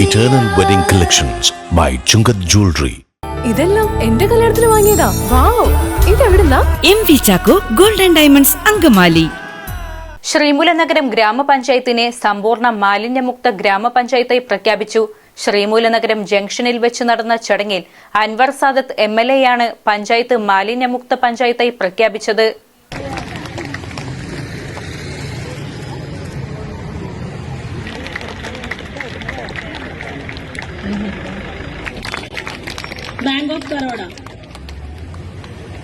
Eternal Wedding Collections by Chungat Jewelry. ഇതെല്ലാം എന്റെ കല്യാണത്തിന് വാങ്ങിയതാ. Wow ഇതെവിടുന്നാ? M V Chacko golden diamonds Angamaly. Sreemoolanagaram ഗ്രാമപഞ്ചായത്തിനെ സമ്പൂർണ മാലിന്യമുക്ത ഗ്രാമപഞ്ചായത്തായി പ്രഖ്യാപിച്ചു. ശ്രീമൂലനഗരം ജംഗ്ഷനിൽ വെച്ച് നടന്ന ചടങ്ങിൽ അൻവർ സാദത്ത് എം എൽ എയാണ് പഞ്ചായത്ത് മാലിന്യമുക്ത പഞ്ചായത്തായി പ്രഖ്യാപിച്ചത്. Bank of Baroda.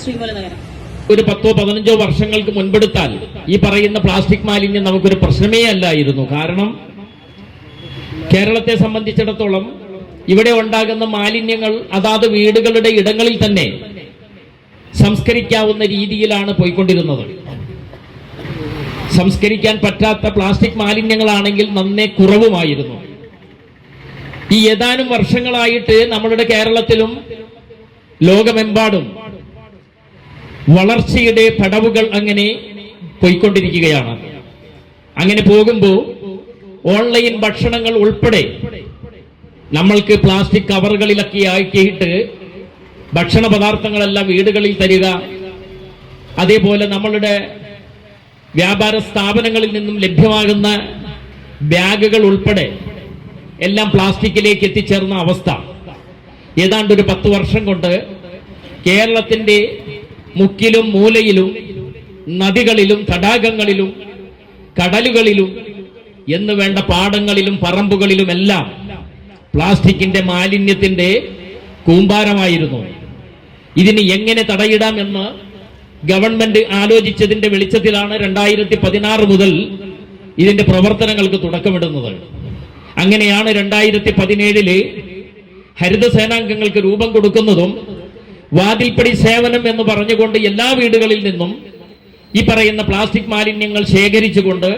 ശ്രീമൂലനഗരം ഒരു പത്തോ പതിനഞ്ചോ വർഷങ്ങൾക്ക് മുൻപെടുത്താൽ ഈ പറയുന്ന പ്ലാസ്റ്റിക് മാലിന്യം നമുക്കൊരു പ്രശ്നമേ അല്ലായിരുന്നു. കാരണം കേരളത്തെ സംബന്ധിച്ചിടത്തോളം ഇവിടെ ഉണ്ടാകുന്ന മാലിന്യങ്ങൾ അതാത് വീടുകളുടെ ഇടങ്ങളിൽ തന്നെ സംസ്കരിക്കാവുന്ന രീതിയിലാണ് പോയിക്കൊണ്ടിരുന്നത്. സംസ്കരിക്കാൻ പറ്റാത്ത പ്ലാസ്റ്റിക് മാലിന്യങ്ങളാണെങ്കിൽ നന്നേ കുറവുമായിരുന്നു. ഈ ഏതാനും വർഷങ്ങളായിട്ട് നമ്മളുടെ കേരളത്തിലും ലോകമെമ്പാടും വളർച്ചയുടെ പടവുകൾ അങ്ങനെ പോയിക്കൊണ്ടിരിക്കുകയാണ്. അങ്ങനെ പോകുമ്പോൾ ഓൺലൈൻ ഭക്ഷണങ്ങൾ ഉൾപ്പെടെ നമ്മൾക്ക് പ്ലാസ്റ്റിക് കവറുകളിലൊക്കെ ആക്കിയിട്ട് ഭക്ഷണ പദാർത്ഥങ്ങളെല്ലാം വീടുകളിൽ തരിക അതേപോലെ നമ്മളുടെ വ്യാപാര സ്ഥാപനങ്ങളിൽ നിന്നും ലഭ്യമാകുന്ന ബാഗുകൾ ഉൾപ്പെടെ എല്ലാം പ്ലാസ്റ്റിക്കിലേക്ക് എത്തിച്ചേർന്ന അവസ്ഥ. ഏതാണ്ട് ഒരു പത്ത് വർഷം കൊണ്ട് കേരളത്തിന്റെ മുക്കിലും മൂലയിലും നദികളിലും തടാകങ്ങളിലും കടലുകളിലും എന്ന് വേണ്ട പാടങ്ങളിലും പറമ്പുകളിലുമെല്ലാം പ്ലാസ്റ്റിക്കിന്റെ മാലിന്യത്തിന്റെ കൂമ്പാരമായിരുന്നു. ഇതിന് എങ്ങനെ തടയിടാമെന്ന് ഗവൺമെന്റ് ആലോചിച്ചതിന്റെ വെളിച്ചത്തിലാണ് രണ്ടായിരത്തി പതിനാറ് മുതൽ ഇതിന്റെ പ്രവർത്തനങ്ങൾക്ക് തുടക്കമിടുന്നത്. അങ്ങനെയാണ് രണ്ടായിരത്തി പതിനേഴിൽ ഹരിതസേനാംഗങ്ങൾക്ക് രൂപം കൊടുക്കുന്നതും വാതിൽപ്പടി സേവനം എന്ന് പറഞ്ഞുകൊണ്ട് എല്ലാ വീടുകളിൽ നിന്നും ഈ പറയുന്ന പ്ലാസ്റ്റിക് മാലിന്യങ്ങൾ ശേഖരിച്ചുകൊണ്ട്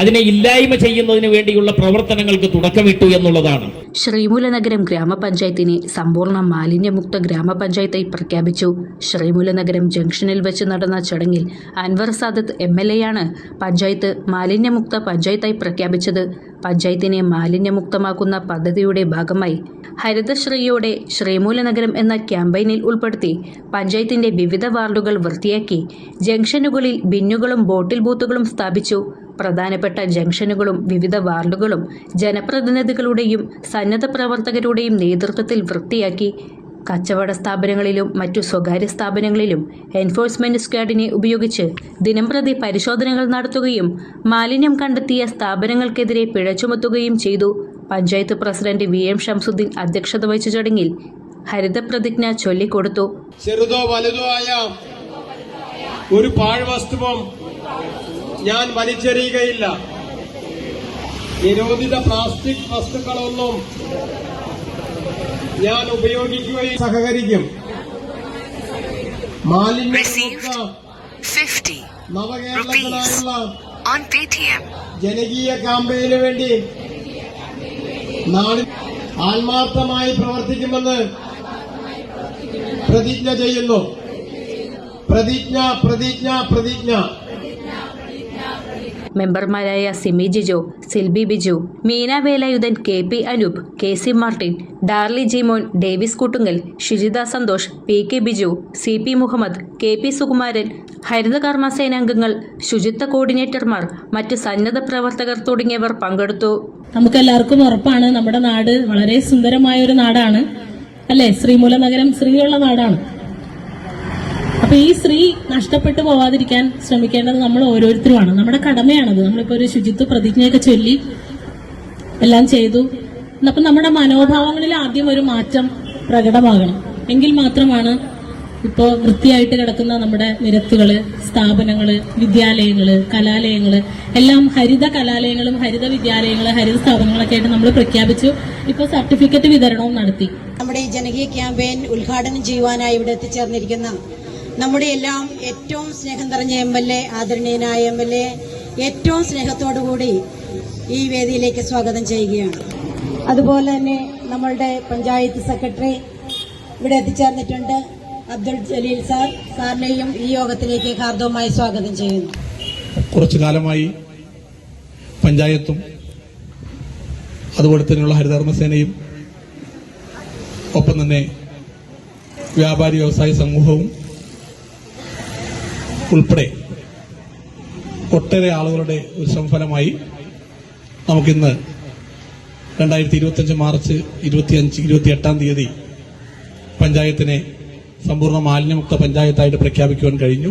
അതിനെ ഇല്ലായ്മ ചെയ്യുന്നതിന് വേണ്ടിയുള്ള പ്രവർത്തനങ്ങൾക്ക് തുടക്കമിട്ടു എന്നുള്ളതാണ്. ശ്രീമൂലനഗരം ഗ്രാമപഞ്ചായത്തിനെ സമ്പൂർണ മാലിന്യമുക്ത ഗ്രാമപഞ്ചായത്തായി പ്രഖ്യാപിച്ചു. ശ്രീമൂലനഗരം ജംഗ്ഷനിൽ വെച്ച് നടന്ന ചടങ്ങിൽ അൻവർ സാദത്ത് എം എൽ എയാണ് പഞ്ചായത്ത് മാലിന്യമുക്ത പഞ്ചായത്തായി പ്രഖ്യാപിച്ചത്. പഞ്ചായത്തിനെ മാലിന്യമുക്തമാക്കുന്ന പദ്ധതിയുടെ ഭാഗമായി ഹരിതശ്രീയോടെ ശ്രീമൂലനഗരം എന്ന ക്യാമ്പയിനിൽ ഉൾപ്പെടുത്തി പഞ്ചായത്തിന്റെ വിവിധ വാർഡുകൾ വൃത്തിയാക്കി ജംഗ്ഷനുകളിൽ ബിന്നുകളും ബോട്ടിൽ ബൂത്തുകളും സ്ഥാപിച്ചു. പ്രധാനപ്പെട്ട ജംഗ്ഷനുകളും വിവിധ വാർഡുകളും ജനപ്രതിനിധികളുടെയും സന്നദ്ധ പ്രവർത്തകരുടെയും നേതൃത്വത്തിൽ വൃത്തിയാക്കി. കച്ചവട സ്ഥാപനങ്ങളിലും മറ്റു സ്വകാര്യ സ്ഥാപനങ്ങളിലും എൻഫോഴ്സ്മെന്റ് സ്ക്വാഡിനെ ഉപയോഗിച്ച് ദിനംപ്രതി പരിശോധനകൾ നടത്തുകയും മാലിന്യം കണ്ടെത്തിയ സ്ഥാപനങ്ങൾക്കെതിരെ പിഴ ചുമത്തുകയും ചെയ്തു. Panchayat president V M Shamsuddin അധ്യക്ഷത വഹിച്ച ചടങ്ങിൽ ഹരിതപ്രതിജ്ഞ ചൊല്ലിക്കൊടുത്തു. ചെറുതോ വലുതോ ആയ ഒരു പാഴ്വസ്തുവും ഞാൻ വലിച്ചെറിയുകയില്ല. നിരോധിത പ്ലാസ്റ്റിക് വസ്തുക്കളൊന്നും ഞാൻ ഉപയോഗിക്കുകയും സഹകരിക്കും. മാലിന്യ 50 നവകേരളത്തിനായുള്ള on Paytm. ജനകീയ ക്യാമ്പയിന് വേണ്ടി നാളെ ആത്മാർത്ഥമായി പ്രവർത്തിക്കുമെന്ന് പ്രതിജ്ഞ ചെയ്യുന്നു. പ്രതിജ്ഞ പ്രതിജ്ഞ പ്രതിജ്ഞ. മെമ്പർമാരായ Simi Jijo Silby Biju Meena Velayudhan K P Anoop K C Martin Darly Jimon Davis Koottungal Shijitha Santhosh P K Biju C P Muhammad K P Sukumaran ഹരിതകർമ്മ സേനാംഗങ്ങൾ ശുചിത്വ കോർഡിനേറ്റർമാർ മറ്റ് സന്നദ്ധ പ്രവർത്തകർ തുടങ്ങിയവർ പങ്കെടുത്തു. നമുക്കെല്ലാവർക്കും ഉറപ്പാണ്. നമ്മുടെ നാട് വളരെ സുന്ദരമായ ഒരു നാടാണ്. അല്ലെ? ശ്രീമൂലനഗരം ശ്രീയുള്ള നാടാണ്. അപ്പൊ ഈ സ്ത്രീ നഷ്ടപ്പെട്ടു പോവാതിരിക്കാൻ ശ്രമിക്കേണ്ടത് നമ്മൾ ഓരോരുത്തരുമാണ്. നമ്മുടെ കടമയാണത്. നമ്മളിപ്പോ ഒരു ശുചിത്വ പ്രതിജ്ഞയൊക്കെ ചൊല്ലി എല്ലാം ചെയ്തു. അപ്പൊ നമ്മുടെ മനോഭാവങ്ങളിൽ ആദ്യം ഒരു മാറ്റം പ്രകടമാകണം. എങ്കിൽ മാത്രമാണ് ഇപ്പോൾ വൃത്തിയായിട്ട് കിടക്കുന്ന നമ്മുടെ നിരത്തുകൾ സ്ഥാപനങ്ങൾ വിദ്യാലയങ്ങൾ കലാലയങ്ങൾ എല്ലാം ഹരിത കലാലയങ്ങളും ഹരിത വിദ്യാലയങ്ങൾ ഹരിത സ്ഥാപനങ്ങളൊക്കെ ആയിട്ട് നമ്മൾ പ്രഖ്യാപിച്ചു. ഇപ്പോൾ സർട്ടിഫിക്കറ്റ് വിതരണവും നടത്തി. നമ്മുടെ ഈ ജനകീയ ക്യാമ്പയിൻ ഉദ്ഘാടനം ചെയ്യുവാനായി ഇവിടെ എത്തിച്ചേർന്നിരിക്കുന്ന നമ്മുടെ എല്ലാം ഏറ്റവും സ്നേഹം നിറഞ്ഞ എം എൽ എ ആദരണീയനായ എം എൽ എ ഏറ്റവും സ്നേഹത്തോടു കൂടി ഈ വേദിയിലേക്ക് സ്വാഗതം ചെയ്യുകയാണ്. അതുപോലെ തന്നെ നമ്മളുടെ പഞ്ചായത്ത് സെക്രട്ടറി ഇവിടെ എത്തിച്ചേർന്നിട്ടുണ്ട് അബ്ദുൾ ജലീൽ സാർ. സാറിനെയും ഈ യോഗത്തിലേക്ക് ഹാർദവമായി സ്വാഗതം ചെയ്യുന്നു. കുറച്ചു കാലമായി പഞ്ചായത്തും അതുപോലെ തന്നെയുള്ള ഹരിതകർമ്മസേനയും ഒപ്പം തന്നെ വ്യാപാരി വ്യവസായ സമൂഹവും ഉൾപ്പെടെ ഒട്ടേറെ ആളുകളുടെ ഒരു സംഫലമായി നമുക്കിന്ന് രണ്ടായിരത്തി ഇരുപത്തിയഞ്ച് മാർച്ച് ഇരുപത്തിയഞ്ച് ഇരുപത്തി എട്ടാം തീയതി പഞ്ചായത്തിനെ സമ്പൂർണ മാലിന്യമുക്ത പഞ്ചായത്തായിട്ട് പ്രഖ്യാപിക്കുവാൻ കഴിഞ്ഞു.